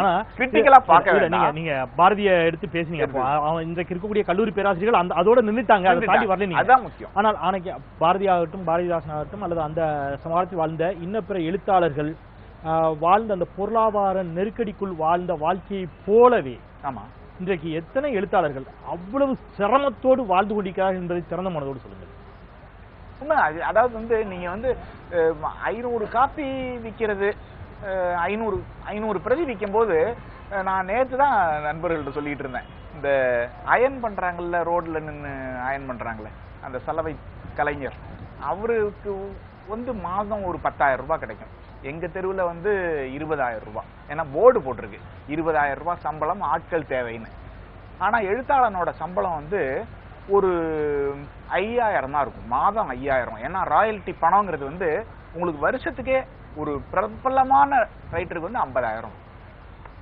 ஆனா. நீங்க நீங்க பாரதிய எடுத்து பேசுனீங்க அவன் இன்றைக்கு இருக்கக்கூடிய கல்லூரி பேராசிரியர்கள் அந்த அதோட நின்னுட்டாங்க அதை தாண்டி வரல நீங்க. அதான் முக்கியம். ஆனால் அன்னைக்கு ஆகட்டும் பாரதிதாசன் ஆகட்டும் அல்லது அந்த சமகாலத்தில் வாழ்ந்த இன்ன பிற எழுத்தாளர்கள் வாழ்ந்த அந்த பொருளாதார நெருக்கடிக்குள் வாழ்ந்த வாழ்க்கையை போலவே ஆமா. இன்றைக்கு எத்தனை எழுத்தாளர்கள் அவ்வளவு சிரமத்தோடு வாழ்ந்து கொண்டிருக்கிறார்கள் என்பதை திறந்த மனதோடு சொல்லுங்கள். உண்மை அது அதாவது வந்து நீங்க வந்து ஐநூறு காப்பி விற்கிறது ஐநூறு ஐநூறு பிரதி விற்கும் போது நான் நேற்று தான் நண்பர்கள்ட்ட சொல்லிட்டு இருந்தேன். இந்த அயன் பண்ணுறாங்கல்ல ரோட்டில் நின்று அயன் பண்ணுறாங்களே அந்த சலவை கலைஞர் அவருக்கு வந்து மாதம் ஒரு பத்தாயிரம் ரூபாய் கிடைக்கும். எங்கள் தெருவில் வந்து இருபதாயிரம் ரூபாய். ஏன்னா போர்டு போட்டிருக்கு. இருபதாயிரம் ரூபாய் சம்பளம் ஆட்கள் தேவைன்னு. ஆனால் எழுத்தாளனோட சம்பளம் வந்து ஒரு ஐயாயிரம் தான் இருக்கும். மாதம் ஐயாயிரம். ஏன்னா ராயல்ட்டி பணங்கிறது வந்து உங்களுக்கு வருஷத்துக்கே ஒரு பிரபலமான ரைட்டருக்கு வந்து ஐம்பதாயிரம்.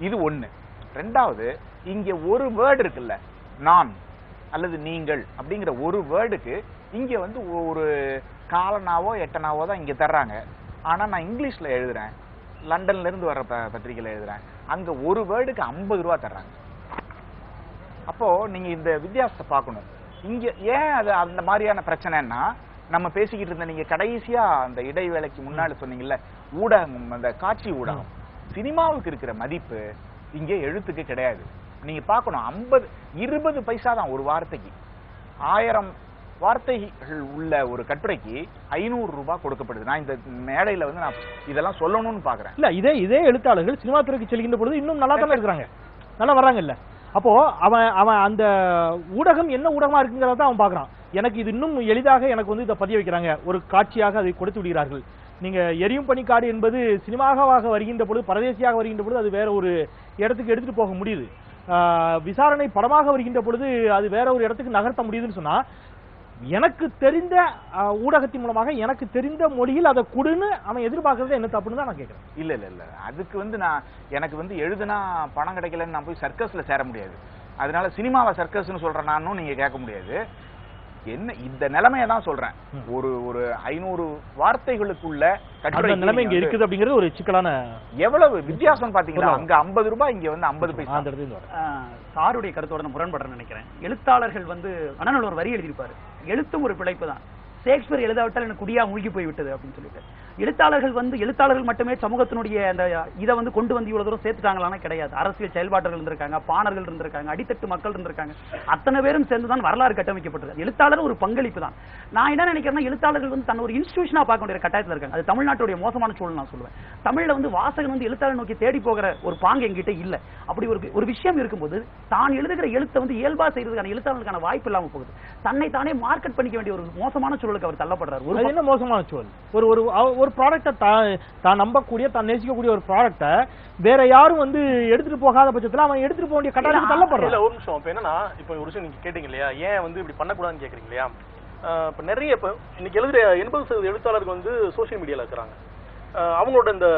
இது ஒன்று ரெண்டாவது இங்கே ஒரு வேர்டு இருக்குல்ல நான் அல்லது நீங்கள் அப்படிங்கிற ஒரு வேர்டுக்கு இங்கே வந்து ஒரு காலனாவோ எட்டனாவோ தான் இங்கே தர்றாங்க. ஆனால் நான் இங்கிலீஷில் எழுதுறேன். லண்டன்லேருந்து வர ப- பத்திரிக்கையில எழுதுறேன். அங்கே ஒரு வேர்டுக்கு ஐம்பது ரூபா தர்றாங்க. அப்போது நீங்கள் இந்த வித்தியாசத்தை பார்க்கணும். இங்கே ஏன் அது அந்த மாதிரியான பிரச்சனைன்னா நம்ம பேசிக்கிட்டு இருந்த நீங்க கடைசியா அந்த இடைவேளைக்கு முன்னாடி சொன்னீங்கல்ல ஊடகம் அந்த காட்சி ஊடகம். சினிமாவுக்கு இருக்கிற மதிப்பு இங்க எழுத்துக்கு கிடையாது. நீங்க பார்க்கணும் ஐம்பது இருபது பைசா தான் ஒரு வார்த்தைக்கு. ஆயிரம் வார்த்தைகள் உள்ள ஒரு கட்டுரைக்கு ஐநூறு ரூபாய் கொடுக்கப்படுது. நான் இந்த மேடையில வந்து நான் இதெல்லாம் சொல்லணும்னு பாக்குறேன் இல்ல இதே இதே எழுத்தாளர்கள் சினிமா துறைக்கு செல்கின்ற பொழுது இன்னும் நல்லா தானே இருக்கிறாங்க. நல்லா வர்றாங்க இல்ல அப்போ அவன் அவன் அந்த ஊடகம் என்ன ஊடகமா இருக்குங்கிறத அவன் பாக்குறான் எனக்கு இது இன்னும் எளிதாக எனக்கு வந்து இதை பதிய வைக்கிறாங்க. ஒரு காட்சியாக அதை கொடுத்து விடுகிறார்கள். நீங்க எரியும் பனிக்காடு என்பது சினிமாவாக வருகின்ற பொழுது பரதேசியாக வருகின்ற பொழுது அது வேற ஒரு இடத்துக்கு எடுத்துட்டு போக முடியுது. விசாரணை படமாக வருகின்ற பொழுது அது வேற ஒரு இடத்துக்கு நகர்த்த முடியுதுன்னு சொன்னா எனக்கு தெரிந்த ஊடகத்தின் மூலமாக எனக்கு தெரிந்த மொழியில் அதை கொடுன்னு அவன் எதிர்பார்க்கறது என்ன தப்புன்னு தான் நான் கேட்கிறேன். இல்ல இல்ல இல்ல. அதுக்கு வந்து நான் எனக்கு வந்து எழுதுனா பணம் கிடைக்கலன்னு நான் போய் சர்க்கஸ்ல சேர முடியாது. அதனால சினிமாவை சர்க்கஸ்னு சொல்றேன் நானும் நீங்க கேட்க முடியாது. என்ன இந்த நிலைமையை தான் சொல்றேன். ம். ஒரு ஒரு ஐநூறு வார்த்தைகளுக்குள்ள அந்த கட்டுரைக்கு நிலைமை இங்க இருக்குது அப்படிங்கிறது ஒரு சிக்கலான எவ்வளவு வித்தியாசம் பாத்தீங்களா. அங்க ஐம்பது ரூபாய் இங்க வந்து ஐம்பது பைசா. சாருடைய கருத்தோட முரண்படுறேன்னு நினைக்கிறேன். எழுத்தாளர்கள் வந்து அண்ணன் ஒரு வரி எழுதியிருப்பாரு. எழுத்தும் ஒரு பிழைப்பு தான். ஷேக்ஸ்பியர் எழுதாவிட்டால் எனக்கு குடியா மூழ்கி போய்விட்டது அப்படின்னு சொல்லிட்டு. எழுத்தாளர்கள் வந்து எழுத்தாளர்கள் மட்டுமே சமூகத்தினுடைய அந்த இதை வந்து கொண்டு வந்து இவ்வளவு தூரம் சேர்த்துட்டாங்களான்னா கிடையாது. அரசியல் செயல்பாட்டர்கள் இருந்திருக்காங்க பாணர்கள் இருந்திருக்காங்க அடித்தட்டு மக்கள் இருந்திருக்காங்க. அத்தனை பேரும் சேர்ந்து தான் வரலாறு கட்டமைக்கப்பட்டது. எழுத்தாளர் ஒரு பங்களிப்பு தான். நான் என்ன நினைக்கிறேன்னா எழுத்தாளர்கள் வந்து தன்னை ஒரு இன்ஸ்டியூஷனா பார்க்க வேண்டிய கட்டாயத்தில் இருக்காங்க. அது தமிழ்நாட்டுடைய மோசமான சூழல் நான் சொல்லுவேன். தமிழ்ல வந்து வாசகன் வந்து எழுத்தாளர் நோக்கி தேடி போகிற ஒரு பாங்கு எங்கிட்ட இல்ல. அப்படி ஒரு ஒரு விஷயம் இருக்கும்போது தான் எழுதுகிற எழுத்தை வந்து இயல்பா செய்யறதுக்கான எழுத்தாளர்களுக்கான வாய்ப்பு இல்லாம போகுது. தன்னை தானே மார்க்கெட் பண்ணிக்க வேண்டிய ஒரு மோசமான சூழலுக்கு அவர் தள்ளப்படுறாரு. ஒரு என்ன மோசமான சூழல்? ஒரு ஒரு ஒரு ப்ராடக்ட்டை தான் தான் நம்பக்கூடிய தான் நேசிக்கக்கூடிய ஒரு ப்ராடக்ட்டை வேற யாரும் வந்து எடுத்துட்டு போகாத பட்சத்துல அவன் எடுத்துட்டு போக வேண்டிய இல்ல தள்ளப்படுறான். ஒரு நிமிஷம். இப்ப என்னன்னா இப்ப ஒரு விஷயம் நீங்க கேட்டீங்க இல்லையா? ஏன் வந்து இப்படி பண்ணக்கூடாதுன்னு கேக்குறீங்க இல்லையா? இப்ப நிறைய இப்ப இன்னைக்கு எழுதுற எண்பது சதவீத எழுத்தாளர்கள் வந்து சோஷியல் மீடியால இருக்கிறாங்க. அவங்களோட இந்த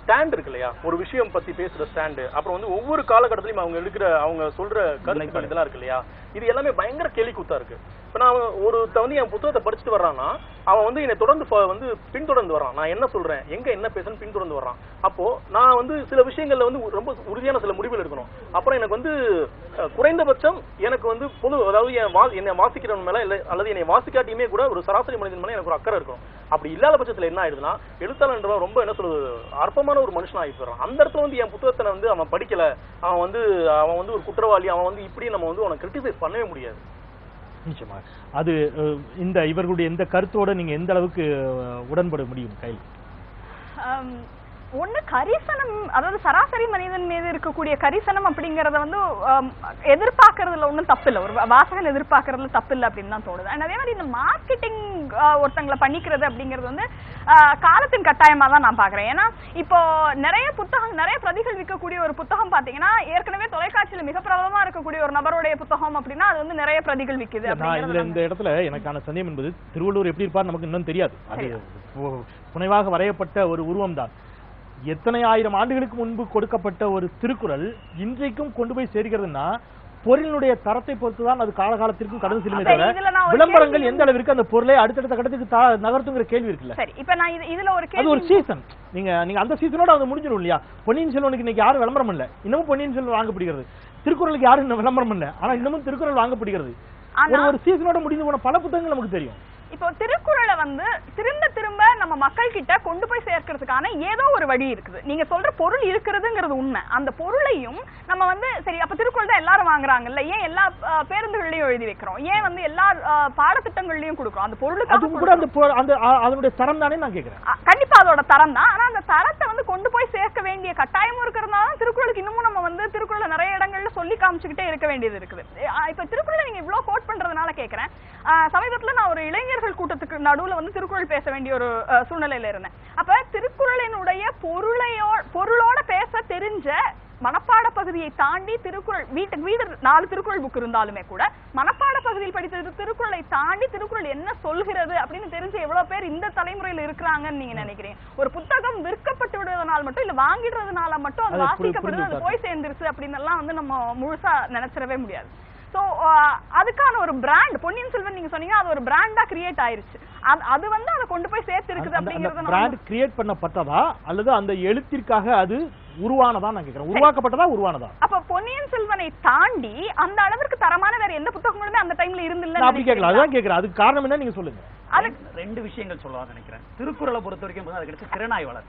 ஸ்டாண்ட் இருக்கு இல்லையா? ஒரு விஷயம் பத்தி பேசுற ஸ்டாண்டு அப்புறம் வந்து ஒவ்வொரு காலகட்டத்திலயும் அவங்க எடுக்கிற அவங்க சொல்ற கருத்துக்கள் இதெல்லாம் இருக்கு இல்லையா? இது எல்லாமே பயங்கர கேலி கூத்தா இருக்கு. இப்போ நான் ஒருத்த வந்து என் புத்தகத்தை படிச்சுட்டு வர்றான்னா அவன் வந்து என்னை தொடர்ந்து வந்து பின்தொடர்ந்து வரான் நான் என்ன சொல்றேன்? எங்க என்ன பேசுறேன்னு பின்தொடர்ந்து வர்றான். அப்போ நான் வந்து சில விஷயங்கள்ல வந்து ரொம்ப உறுதியான சில முடிவுகள் எடுக்கணும். அப்புறம் எனக்கு வந்து குறைந்தபட்சம் எனக்கு வந்து பொது அதாவது என் வா என்னை வாசிக்கிறவன் மேல இல்லை அல்லது என்னை வாசிக்காட்டியுமே கூட ஒரு சராசரி மனிதன் மேலே எனக்கு ஒரு அக்கறை இருக்கும் அப்படி இல்லாத பட்சத்தில் என்ன ஆயிடுதுன்னா எழுத்தாளன்றவன் ரொம்ப என்ன சொல்றது அற்பமான ஒரு மனுஷன் ஆகி போயிடுறான். அந்த இடத்துல வந்து என் புத்தகத்தை வந்து அவன் படிக்கல. அவன் வந்து அவன் வந்து ஒரு குற்றவாளி. அவன் வந்து இப்படி நம்ம வந்து அவனை கிரிட்டிசைஸ் பண்ணவே முடியாது. நிச்சயமா. அது இந்த இவர்களுடைய இந்த கருத்தோட நீங்க எந்த அளவுக்கு உடன்பட முடியும் கையில்? ஒண்ணு கரிசனம் அதாவது சராசரி மனிதன் மீது இருக்கக்கூடிய கரிசனம் அப்படிங்கறத வந்து எதிர்பார்க்கறதுல ஒண்ணும் தப்பு இல்ல ஒரு வாசகன் எதிர்பார்க்கறதுல தப்பு இல்ல அப்படின்னு தான் தோணுது. அதே மாதிரி இந்த மார்க்கெட்டிங் ஒருத்தங்களை பண்ணிக்கிறது அப்படிங்கிறது வந்து காலத்தின் கட்டாயமா தான் நான் பாக்குறேன் ஏன்னா இப்போ நிறைய புத்தகம் நிறைய பிரதிகள் விற்கக்கூடிய ஒரு புத்தகம் பாத்தீங்கன்னா ஏற்கனவே தொலைக்காட்சியில மிக பிரபலமா இருக்கக்கூடிய ஒரு நபருடைய புத்தகம் அப்படின்னா அது வந்து நிறைய பிரதிகள் நம்ம- இந்த இடத்துல எனக்கான சந்தேகம் என்பது திருவள்ளுவர் எப்படி இருப்பார் நமக்கு இன்னும் தெரியாது. அது புனைவாக வரையப்பட்ட ஒரு உருவம் தான் எத்தனை ஆயிரம் ஆண்டுகளுக்கு முன்பு கொடுக்கப்பட்ட ஒரு திருக்குறள் இன்றைக்கும் கொண்டு போய் சேர்க்கிறதுன்னா பொருளினுடைய தரத்தை பொறுத்து தான் அது காலகாலத்திற்கும் கடந்து செல்லுமே தவிர விளம்பரங்கள் எந்த அளவிற்கு அந்த பொருளை அடுத்தடுத்த கட்டத்துக்கு நகர்த்துங்கிற கேள்வி இருக்குல்ல. சரி இப்ப நான் இது இதுல ஒரு அது ஒரு சீசன் நீங்க நீங்க அந்த சீசனோட அது முடிஞ்சிடும் இல்லையா? பொன்னியின் செல்வனுக்கு இன்னைக்கு யாரும் விளம்பரம் இல்ல. இன்னமும் பொன்னியின் செல்வன் வாங்கப்படுகிறது. திருக்குறளுக்கு யாரும் விளம்பரம் இல்ல. ஆனா இன்னமும் திருக்குறள் வாங்கப்படுகிறது. ஒரு சீசனோட முடிந்து போன பல புத்தகங்கள் நமக்கு தெரியும். இப்போ திருக்குறளை வந்து திரும்ப திரும்ப நம்ம மக்கள் கிட்ட கொண்டு போய் சேர்க்கறதுக்கான ஏதோ ஒரு வழி இருக்குது. நீங்க சொல்ற பொருள் இருக்கிறதுங்கிறது உண்மை. அந்த பொருளையும் நம்ம வந்து சரி அப்ப திருக்குறள் தான் எல்லாரும் வாங்குறாங்கல்ல ஏன் எல்லா பேருந்துகள்லயும் எழுதி வைக்கிறோம்? ஏன் வந்து எல்லா பாடத்திட்டங்கள்லயும் கொடுக்குறோம்? அந்த பொருளுக்காக அதுவும் கூட அந்த அந்த அதனுடைய தரம் தானே நான் கேக்குறேன். அ- கண்டிப்பா அதோட தரம் தான். ஆனா அந்த தரத்தை வந்து கொண்டு போய் சேர்க்க வேண்டிய கட்டாயமும் இருக்கிறதுனால தான் திருக்குறளுக்கு இன்னமும் நம்ம வந்து திருக்குறளை நிறைய இடங்கள்ல சொல்லி காமிச்சுக்கிட்டே இருக்க வேண்டியது இருக்குது. இப்ப திருக்குறளை நீங்க இவ்ளோ கோட் பண்றதுனால கேக்குறேன். அ, சமீபத்துல நான் ஒரு இளைஞர்கள் கூட்டத்துக்கு நடுவுல வந்து திருக்குறள் பேச வேண்டிய ஒரு சூழ்நிலையில இருந்தேன். அப்ப திருக்குறளினுடைய பொருளையோ பொருளோட பேச தெரிஞ்ச மனப்பாட பகுதியை தாண்டி திருக்குறள் வீட்டுக்கு வீடு நாலு திருக்குறள் புக் இருந்தாலுமே கூட மனப்பாட பகுதியில் படித்த திரு- திருக்குறளை தாண்டி திருக்குறள் என்ன சொல்கிறது அப்படின்னு தெரிஞ்சு எவ்வளவு பேர் இந்த தலைமுறையில இருக்கிறாங்கன்னு நீங்க நினைக்கிறீங்க? ஒரு புத்தகம் விற்கப்பட்டு விடுவதனால் மட்டும் இல்ல வாங்கிடுறதுனால மட்டும் அது வாசிக்கப்படுது அது போய் சேர்ந்துருச்சு அப்படின்னு எல்லாம் வந்து நம்ம முழுசா நினைச்சிடவே முடியாது. சோ அதுக்கான ஒரு பிராண்ட் பொன்னியின் செல்வன் நீங்க சொன்னீங்க அது ஒரு பிராண்டா கிரியேட் ஆயிருச்சு. அது- வந்து அதை கொண்டு போய் சேர்த்திருக்குது அந்த- அந்த அப்படிங்கறத பிராண்ட் கிரியேட் பண்ணப்பட்டதா அல்லது அந்த எழுத்திற்காக அது உருவானதா நான் கேக்குறேன்? உருவாக்கப்பட்டதா உருவானதா? அப்ப பொன்னியின் செல்வனை தாண்டி அந்த அளவிற்கு தரமான வேற எந்த புத்தகங்களுமே அந்த டைம்ல இருந்தில்ல நான் அப்படி கேட்கல அதுதான் கேக்குறேன் அதுக்கு காரணம் என்ன நீங்க சொல்லுங்க. அது ரெண்டு விஷயங்கள் சொல்லலாம் நினைக்கிறேன். திருக்குறளை பொறுத்த வரைக்கும் அது கிடைச்ச திறனாய்வாளர்.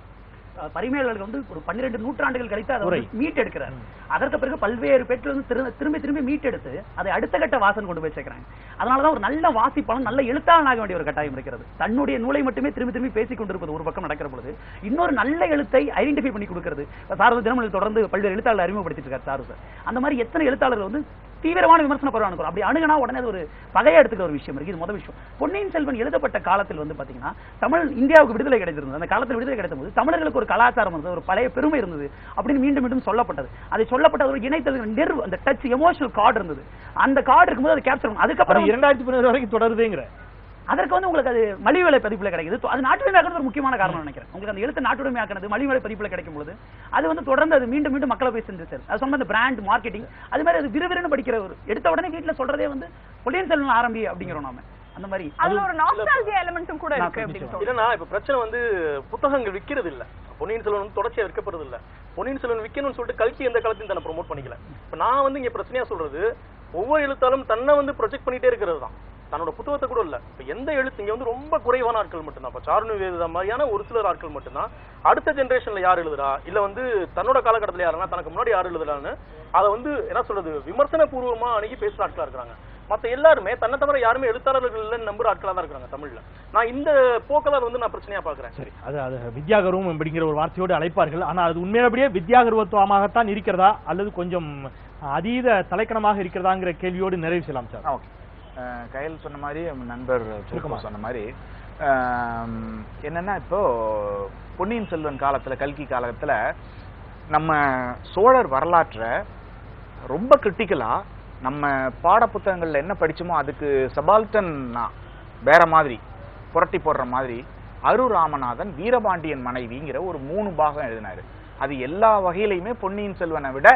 அஹ் பரிமேலழகர் வந்து ஒரு பன்னிரெண்டு நூற்றாண்டுகள் கழித்து அதை மீட் எடுக்கிறார் அதற்கு பிறகு பல்வேறு பேர்கள் வந்து திரு- திரும்பி திரும்பி மீட் எடுத்து அதை அடுத்த கட்ட வாசன் கொண்டு போய் சேர்க்கிறாங்க. அதனாலதான் ஒரு நல்ல வாசிப்பாளன் நல்ல எழுத்தாளனாக வேண்டிய ஒரு கட்டாயம் இருக்கிறது. தன்னுடைய நூலை மட்டுமே திரும்பி திரும்பி பேசிக் கொண்டிருப்பது ஒரு பக்கம் நடக்கிற பொழுது இன்னொரு நல்ல எழுத்தை ஐடென்டிஃபை பண்ணி கொடுக்கிறது. சாரத தினமணியில் தொடர்ந்து பல்வேறு எழுத்தாளர் அறிமுகப்படுத்திட்டு இருக்கார் சார் அந்த மாதிரி எத்தனை எழுத்தாளர்கள் வந்து தீவிரமான விமர்சன பருவம் அனுப்புறோம் அப்படி அணுகுனா உடனே அது ஒரு பகையா எடுத்துக்கிற ஒரு விஷயம் இருக்கு. இது முதல் விஷயம். பொன்னியின் செல்வன் எழுதப்பட்ட காலத்தில் வந்து பாத்தீங்கன்னா தமிழ் இந்தியாவுக்கு விடுதலை கிடைத்திருந்தது. அந்த காலத்தில் விடுதலை கிடைத்த போது தமிழர்களுக்கு ஒரு கலாச்சாரம் இருந்தது ஒரு பழைய பெருமை இருந்தது அப்படின்னு மீண்டும் மீண்டும் சொல்லப்பட்டது. அதை சொல்லப்பட்ட ஒரு இணைத்தது நெர்வ் அந்த டச் எமோஷனல் கார்டு இருந்தது. அந்த கார்டு இருக்கும்போது அதை கேப்சர் அதுக்கப்புறம் இரண்டாயிரத்தி பதினேழு வரைக்கும் தொடருதுங்கிற. அதற்கு வந்து உங்களுக்கு அது மலிவு விலை பதிப்புல கிடைக்குது. அது நாட்டுடைமையாக்குறது ஒரு முக்கியமான காரணம் நினைக்கிறேன். உங்களுக்கு அந்த எழுத்து நாட்டுடைமையாக்குறது மலிவு விலை பதிப்புல கிடைக்கும் பொழுது அது வந்து தொடர்ந்து அது மீண்டும் மீண்டும் மக்களை போய் சென்று சேரும். அது சொன்ன அந்த பிராண்ட் மார்க்கெட்டிங் அது மாதிரி அது விறுவிறுன்னு படிக்கிற ஒரு எடுத்த உடனே வீட்டுல சொல்றதே வந்து பொன்னியின் செல்வன் ஆரம்பி அப்படிங்கிறோம் நாம. அந்த மாதிரி. அதுல ஒரு நாஸ்டாலஜியா எலிமெண்ட்டும் கூட இருக்கு அப்படின்னு இப்ப பிரச்சனை வந்து புத்தகங்கள் விக்கிறது இல்ல. பொன்னியின் செல்வன் வந்து தொடர்ச்சியா விற்கப்படுறது இல்ல. பொன்னியின் செல்வன் விக்கணும்னு சொல்லிட்டு கல்கி எந்த காலத்தையும் தன்னை ப்ரோமோட் பண்ணிக்கல. இப்ப நான் வந்து இங்க பிரச்சனையா சொல்றது ஒவ்வொரு எழுத்தாலும் தன்னை வந்து ப்ரொஜெக்ட் பண்ணிட்டே இருக்கிறது தான். தன்னோட புத்தகத்தை கூட இல்ல. இப்ப எந்த எழுத்து இங்க வந்து ரொம்ப குறைவான ஆட்கள் மட்டும்தான். இப்ப சாருணி வேதா மாதிரியான ஒரு சிலர் ஆட்கள் மட்டும்தான். அடுத்த ஜெனரேஷன்ல யார் எழுதுறா? இல்ல வந்து தன்னோட காலகட்டத்துல யாருன்னா தனக்கு முன்னாடி யார் எழுதுறான்னு அதை வந்து என்ன சொல்றது விமர்சன பூர்வமா அணுகி பேசுற ஆட்களா இருக்காங்க மத்த எல்லாருமே தன்னை தவிர யாருமே எழுத்தாளர்கள் இல்லைன்னு நம்புற ஆட்களா தான் இருக்காங்க தமிழ்ல. நான் இந்த போக்கெல்லாம் வந்து நான் பிரச்சனையா பாக்குறேன். சரி அது அது வித்யாகர்வம் அப்படிங்கிற ஒரு வார்த்தையோடு அழைப்பார்கள். ஆனா அது உண்மையாபடியே வித்யாகர்வத்துவமாகத்தான் இருக்கிறதா? அல்லது கொஞ்சம் அதீத தலைக்கணமாக இருக்கிறதாங்கிற கேள்வியோடு நிறைவு செய்யலாம் சார். ஓகே. கையில் சொன்ன மாதிரி நண்பர் சுருக்கமா. சுருக்கமா சொன்ன மாதிரி. என்னன்னா இப்போ பொன்னியின் செல்வன் காலத்துல கல்கி காலத்துல நம்ம சோழர் வரலாற்றை ரொம்ப கிரிட்டிக்கலா நம்ம பாட புத்தகங்கள்ல என்ன படிச்சோமோ அதுக்கு சபால்டன் வேற மாதிரி புரட்டி போடுற மாதிரி அரு ராமநாதன் வீரபாண்டியன் மனைவிங்கிற ஒரு மூணு பாகம் எழுதினாரு. அது எல்லா வகையிலையுமே பொன்னியின் செல்வனை விட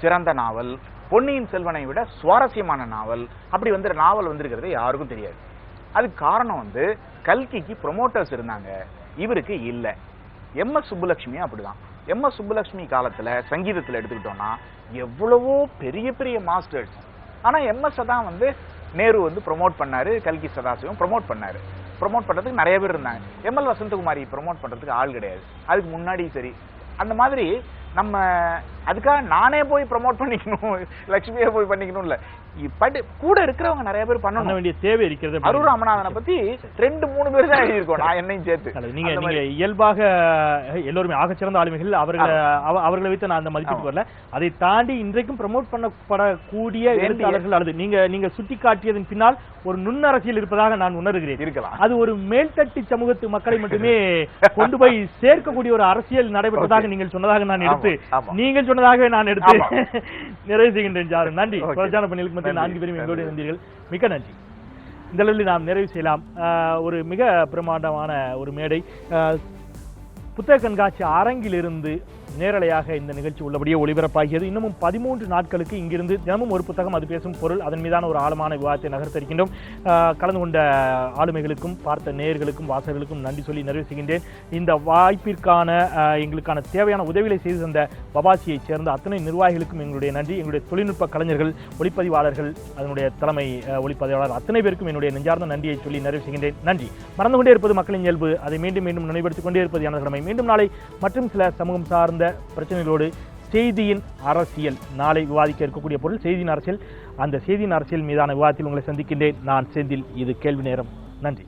சிறந்த நாவல். பொன்னியின் செல்வனை விட சுவாரஸ்யமான நாவல். அப்படி வந்து நாவல் வந்திருக்கிறது யாருக்கும் தெரியாது. அதுக்கு காரணம் வந்து கல்கிக்கு ப்ரொமோட்டர்ஸ் இருந்தாங்க. இவருக்கு இல்லை. எம் எஸ் சுப்புலட்சுமி அப்படிதான். எம் எஸ் சுப்புலட்சுமி காலத்தில் சங்கீதத்தில் எடுத்துக்கிட்டோம்னா எவ்வளவோ பெரிய பெரிய மாஸ்டர்ஸ் ஆனால் எம்எஸ்ஸை தான் வந்து நேரு வந்து ப்ரோமோட் பண்ணாரு கல்கி சதாசிவம் ப்ரொமோட் பண்ணாரு. ப்ரோமோட் பண்ணுறதுக்கு நிறைய பேர் இருந்தாங்க. எம்எல் வசந்தகுமாரி ப்ரோமோட் பண்ணுறதுக்கு ஆள் கிடையாது. அதுக்கு முன்னாடி சரி. அந்த மாதிரி நம்ம அதுக்காக நானே போய் ப்ரோமோட் பண்ணிக்கணும் லட்சுமியே போய் பண்ணிக்கணும் இல்ல பட் கூட இருக்கிறவங்க நிறைய பேர் பண்ண வேண்டிய தேவை இருக்கிறது அருள். ராமநாதனை பத்தி ரெண்டு மூணு பேர் தான் எழுதியிருக்கோம் நான் என்னையும் சேர்த்து. நீங்க நீங்க. இயல்பாக எல்லோருமே ஆகச்சிறந்த ஆளுமைகள் அவர்களை அவ- அவர்களை வைத்து நான் அந்த மதிப்பீட்டு. வரல அதை தாண்டி இன்றைக்கும் ப்ரமோட் பண்ணப்படக்கூடிய எழுத்தாளர்கள் அல்லது நீங்க நீங்க சுட்டி காட்டியதன் பின்னால் ஒரு நுண்ணரசியல் இருப்பதாக நான் உணர்கிறேன் இருக்கலாம் அது ஒரு மேல்தட்டு சமூகத்து மக்களை மட்டுமே கொண்டு போய் சேர்க்கக்கூடிய ஒரு அரசியல் நடைபெற்றதாக. நீங்கள் சொன்னதாக நான் எடுத்து ஆமா. நீங்கள் சொன்னதாக நான் எடுத்து. நிறைவு செய்கின்றேன் ஜாரு நன்றி. புரட்சான பணிகளுக்கு மத்தியில் நன்றி. நான்கு பேரும் எங்களோடு. இருந்தீர்கள் மிக்க நன்றி இந்த அளவில் நாம் நிறைவு செய்யலாம் ஒரு மிக பிரமாண்டமான ஒரு மேடை புத்தக கண்காட்சி அரங்கிலிருந்து நேரலையாக இந்த நிகழ்ச்சி உள்ளபடியே ஒளிபரப்பாகியது. இன்னமும் பதிமூன்று நாட்களுக்கு இங்கிருந்து தினமும் ஒரு புத்தகம் அது பேசும் பொருள். அதன் மீதான ஒரு ஆழமான விவாதத்தை நகர்த்திருக்கின்றோம் கலந்து கொண்ட ஆளுமைகளுக்கும் பார்த்த நேயர்களுக்கும் வாசகர்களுக்கும் நன்றி சொல்லி நிறைவு செய்கின்றேன். இந்த வாய்ப்பிற்கான எங்களுக்கான தேவையான உதவிகளை செய்து தந்த பபாசியைச் சேர்ந்த அத்தனை நிர்வாகிகளுக்கும் எங்களுடைய நன்றி. எங்களுடைய தொழில்நுட்ப கலைஞர்கள் ஒளிப்பதிவாளர்கள் அதனுடைய தலைமை ஒளிப்பதிவாளர் அத்தனை பேருக்கும் என்னுடைய நெஞ்சார்ந்த நன்றியை சொல்லி நிறைவு செய்கின்றேன். நன்றி. மறந்து கொண்டே இருப்பது மக்களின் இயல்பு. அதை மீண்டும் மீண்டும் நினைவுபடுத்திக் கொண்டே இருப்பது எனது கடமை. மீண்டும் நாளை மற்றும் சில சமூகம் சார்ந்த பிரச்சனைகளோடு செய்தியின் அரசியல். நாளை விவாதிக்க இருக்கக்கூடிய பொருள் செய்தியின் அரசியல். அந்த செய்தியின் அரசியல் மீதான விவாதத்தில் உங்களை சந்திக்கின்றேன். நான் செந்தில். இது கேள்வி நேரம். நன்றி.